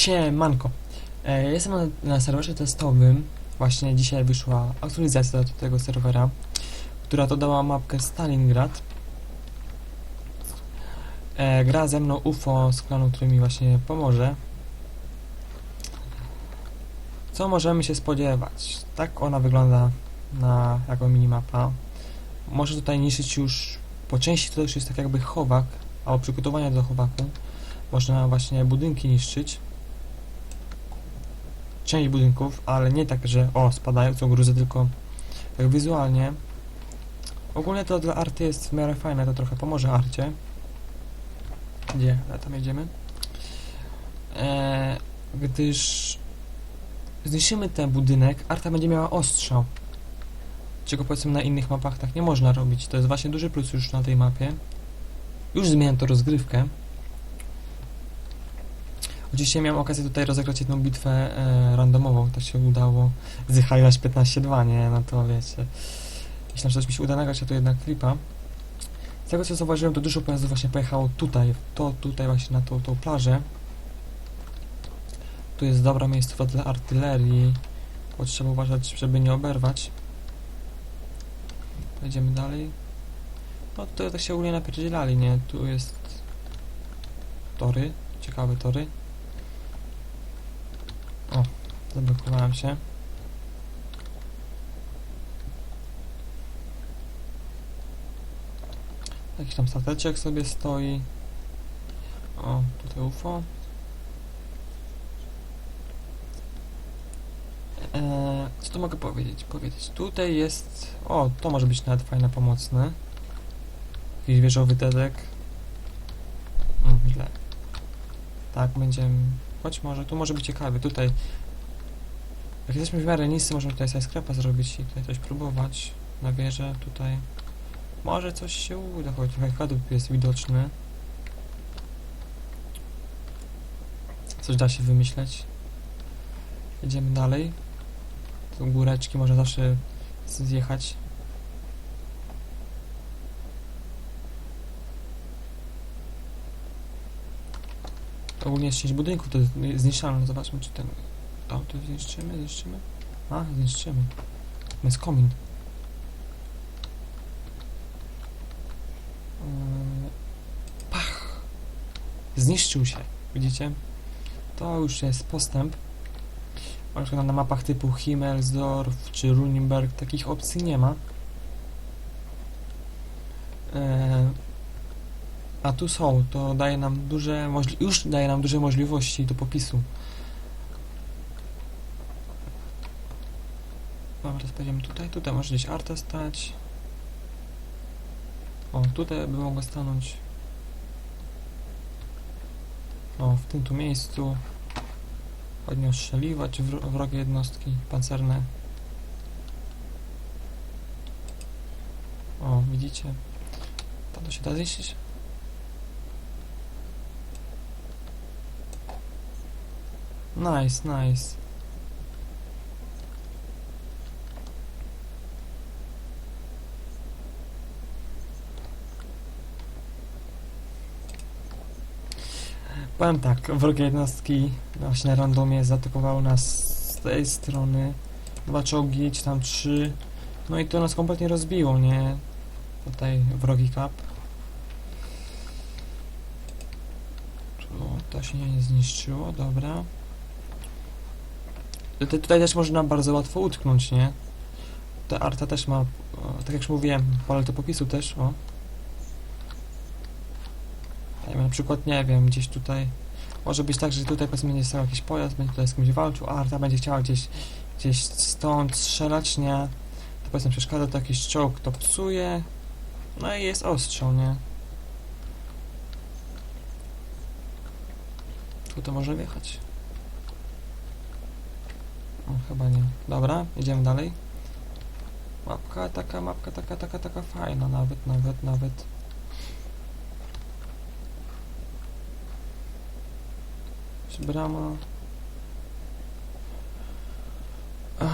Siemanko. E, jestem na, serwerze testowym. Właśnie dzisiaj wyszła aktualizacja do tego serwera, która dodała mapkę Stalingrad. E, gra ze mną UFO z klanu, który mi właśnie pomoże. Co możemy się spodziewać? Tak ona wygląda na jako minimapa. Może tutaj niszczyć już po części to już jest tak jakby chowak, albo przygotowania do chowaku. Można właśnie budynki niszczyć. Część budynków, ale nie tak, że o, spadają, są gruzy, tylko tak wizualnie. Ogólnie to dla arty jest w miarę fajne, to trochę pomoże arcie. Gdzie? A tam jedziemy. Eee, gdyż zniszczymy ten budynek, arta będzie miała ostrzał. Czego powiedzmy na innych mapach tak nie można robić. To jest właśnie duży plus już na tej mapie. Już zmieniam to rozgrywkę. Oczywiście miałem okazję tutaj rozegrać jedną bitwę e, randomową, to się udało. Zychaliłaś 15-2, nie? No to wiecie. Myślałem, że coś mi się uda nagrać, to jednak flipa. Z tego co zauważyłem, to dużo pojazdów właśnie pojechało tutaj, to tutaj właśnie na tą, tą plażę. Tu jest dobra miejscowa dla artylerii, bo trzeba uważać, żeby nie oberwać. Pojedziemy dalej. No to tak się ogólnie napierdzielali, nie? Tu jest tory, ciekawe tory. Zablokowałem się. Jakiś tam stateczek sobie stoi. O, tutaj UFO. Eee, co tu mogę powiedzieć? Powiedzieć. Tutaj jest. O, to może być nawet fajne, pomocne. Jakiś wieżowy dedek. O, źle. Tak, będziemy. Choć może, tu może być ciekawy. Tutaj. Jak jesteśmy w miarę niscy, możemy tutaj sobie sklepa zrobić i tutaj coś próbować. Na wieżę, tutaj. Może coś się uda, choć trochę kadłub jest widoczny. Coś da się wymyśleć. Jedziemy dalej. Tu góreczki można zawsze zjechać. Ogólnie jest część budynków, to jest zniszczalne. Zobaczmy, czy ten... Tam to zniszczymy, zniszczymy? A, zniszczymy. Jest komin. Yy, Pach! Zniszczył się. Widzicie? To już jest postęp. Na na mapach typu Himmelsdorf czy Runenberg takich opcji nie ma. Eee, a tu są, to daje nam duże już daje nam duże możliwości do popisu. Pojedziemy tutaj, tutaj może gdzieś arta stać. O, tutaj by mogła stanąć. O, w tym tu miejscu. Ładnie ostrzeliwać wro wrogie jednostki pancerne. O, widzicie? Tam to się da zniszczyć? Nice, nice. Powiem tak, wrogie jednostki właśnie na randomie zaatakowały nas z tej strony. Dwa czołgi, czy tam trzy. No i to nas kompletnie rozbiło, nie? Tutaj wrogi kap. Tu to się nie zniszczyło, dobra. Tutaj, tutaj też można bardzo łatwo utknąć, nie? Ta arta też ma, tak jak już mówiłem, pole do popisu też, o. Ja na przykład, nie wiem, gdzieś tutaj może być tak, że tutaj powiedzmy nie stał jakiś pojazd, będzie tutaj z kimś walczył, a Arta będzie chciała gdzieś, gdzieś stąd strzelać, nie? To powiedzmy przeszkadza to jakiś czołg, to psuje. No i jest ostrzał, nie? Tu to może wjechać. O, chyba nie. Dobra, idziemy dalej. Mapka taka, mapka taka, taka, taka fajna, nawet, nawet, nawet. Czy brama? Eee,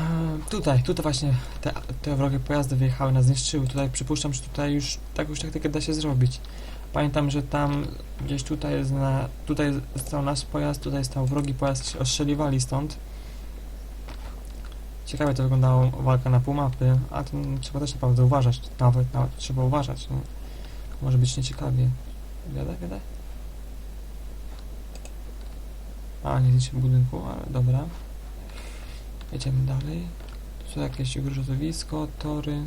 tutaj, tutaj właśnie te, te wrogie pojazdy wyjechały, nas zniszczyły. Tutaj przypuszczam, że tutaj już taką taktykę da się zrobić. Pamiętam, że tam gdzieś tutaj jest na, tutaj stał nasz pojazd, tutaj stał wrogi pojazd, ostrzeliwali stąd. Ciekawie to wyglądało walka na pół mapy, a to trzeba też naprawdę uważać, nawet, nawet trzeba uważać, no. Może być nieciekawie. Wiadę, wiadę? A, nie zniszczy budynku, ale dobra. Jedziemy dalej. Tu jakieś gruzowisko, tory.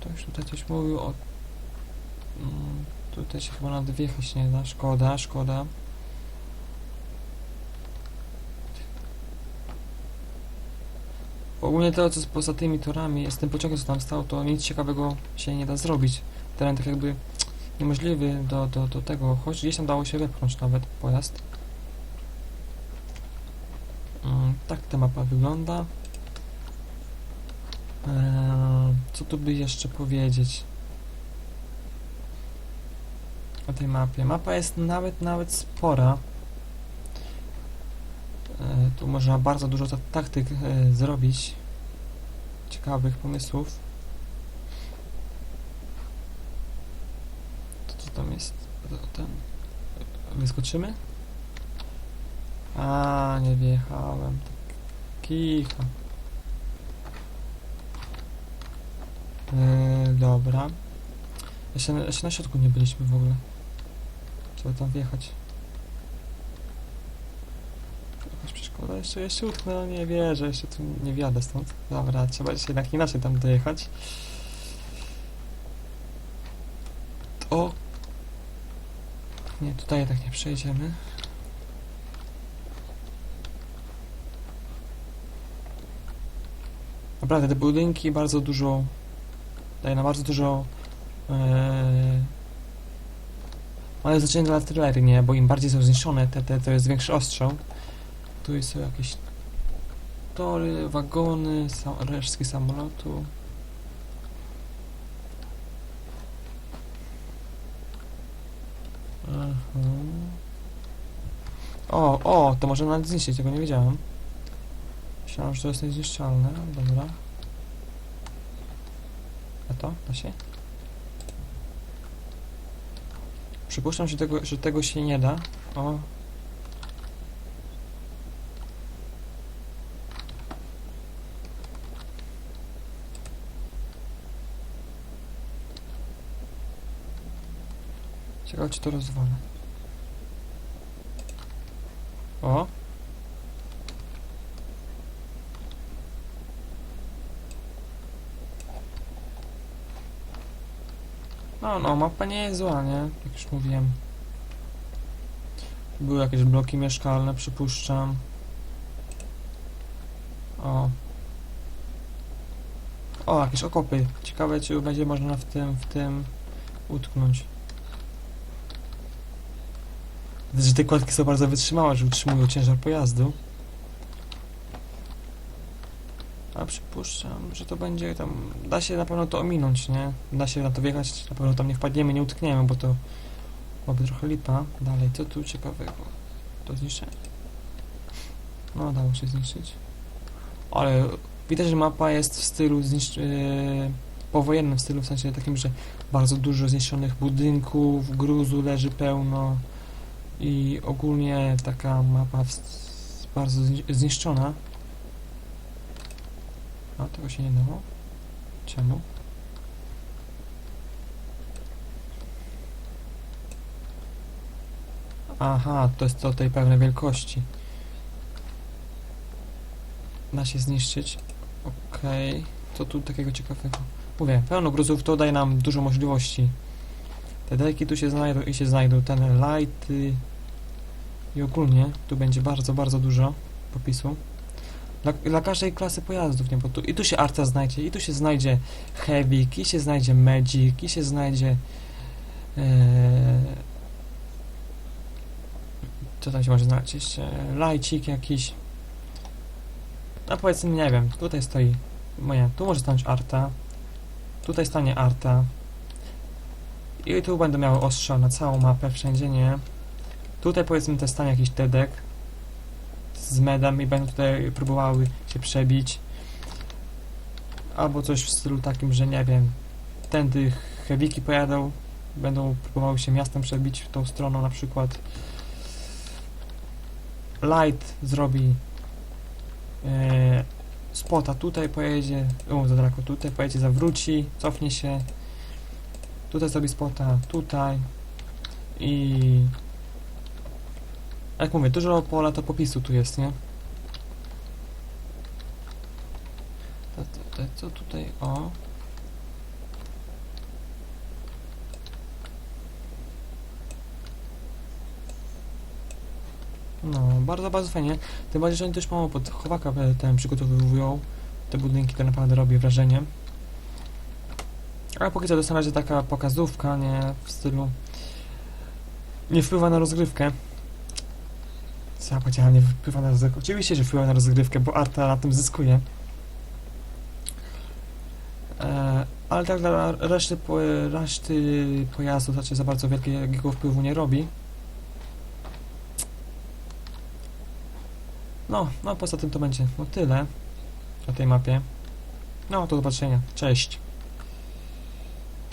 Ktoś tutaj coś mówił o... Mm, tutaj się chyba nawet wjechać nie da. Szkoda, szkoda. Ogólnie to, co jest poza tymi torami, z tym pociągiem, co tam stał, to nic ciekawego się nie da zrobić. Teren tak jakby niemożliwy do, do, do tego, choć gdzieś tam dało się wepchnąć nawet pojazd. Mm, tak ta mapa wygląda. Eee, co tu by jeszcze powiedzieć o tej mapie? Mapa jest nawet, nawet spora. Eee, tu można bardzo dużo ta taktyk e, zrobić. Ciekawych pomysłów. To co tam jest? To Ten. Wyskoczymy? A, nie wjechałem. Kicha. Yy, dobra. Jeszcze, jeszcze na środku nie byliśmy w ogóle. Trzeba tam wjechać. Jakaś przeszkoda. Jeszcze, jeszcze utknę, no nie wierzę, jeszcze tu nie wjadę stąd. Dobra, trzeba jeszcze jednak inaczej tam dojechać. O! Nie, tutaj jednak nie przejdziemy. Naprawdę, te budynki bardzo dużo daje na bardzo dużo e, ale znaczenie dla artylerii, nie? Bo im bardziej są zniszczone, te, te, to jest większy ostrzał. Tu są jakieś tory, wagony, sam, resztki samolotu. Aha. O, o, to można nawet zniszczyć, tego nie wiedziałem. Myślałem, że to jest niezniszczalne, dobra. A to? Da się? Przypuszczam, że tego, że tego się nie da. O. Ciekawe, czy to rozwalę. O. No, no, mapa nie jest zła, nie? Jak już mówiłem. Były jakieś bloki mieszkalne, przypuszczam. O. O, jakieś okopy. Ciekawe, czy będzie można w tym, w tym utknąć. Widzę, że te kładki są bardzo wytrzymałe, że utrzymują ciężar pojazdu. A przypuszczam, że to będzie tam... Da się na pewno to ominąć, nie? Da się na to wjechać, na pewno tam nie wpadniemy, nie utkniemy, bo to byłaby trochę lipa. Dalej, co tu ciekawego? To zniszczenie. No, dało się zniszczyć. Ale widać, że mapa jest w stylu zniszcz... Yy, powojennym stylu, w sensie takim, że bardzo dużo zniszczonych budynków, gruzu leży pełno i ogólnie taka mapa bardzo zni- zniszczona. A, tego się nie dało? Czemu? Aha, to jest to tej pewnej wielkości. Da się zniszczyć. Okej. Co tu takiego ciekawego? Mówię, pełno gruzów to daje nam dużo możliwości. Te deki tu się znajdą i się znajdą. Ten lighty. I ogólnie tu będzie bardzo, bardzo dużo popisu. Dla, dla każdej klasy pojazdów, nie? Bo tu, i tu się Arta znajdzie, i tu się znajdzie Heavy, i się znajdzie Magic, i się znajdzie e, co tam się może znaleźć? Lajcik jakiś. No powiedzmy, nie wiem, tutaj stoi moja, tu może stanąć Arta, tutaj stanie Arta i tu będę miał ostrza na całą mapę, wszędzie, nie? Tutaj powiedzmy też stanie jakiś Tedek z medem i będą tutaj próbowały się przebić. Albo coś w stylu takim, że nie wiem. tędy heaviki pojadą, będą próbowały się miastem przebić tą stroną na przykład. Light zrobi e, spota tutaj pojedzie, o, za daleko tutaj pojedzie, zawróci, cofnie się, tutaj zrobi spota, tutaj i jak mówię, dużo pola to popisu tu jest, nie? Co tutaj, o No, bardzo, bardzo fajnie. Tym bardziej, że oni też mało pod chowaka e, ten przygotowują. Te budynki to naprawdę robi wrażenie. Ale póki co to jest na razie taka pokazówka, nie w stylu... Nie wpływa na rozgrywkę. Ja powiedziałem, nie wpływa na rozgrywkę. Oczywiście, że wpływa na rozgrywkę, bo Arta na tym zyskuje. E, ale tak dla reszty, po, reszty pojazdu znaczy za bardzo wielkiego wpływu nie robi. No, no poza tym to będzie no tyle o tej mapie. No, do zobaczenia. Cześć.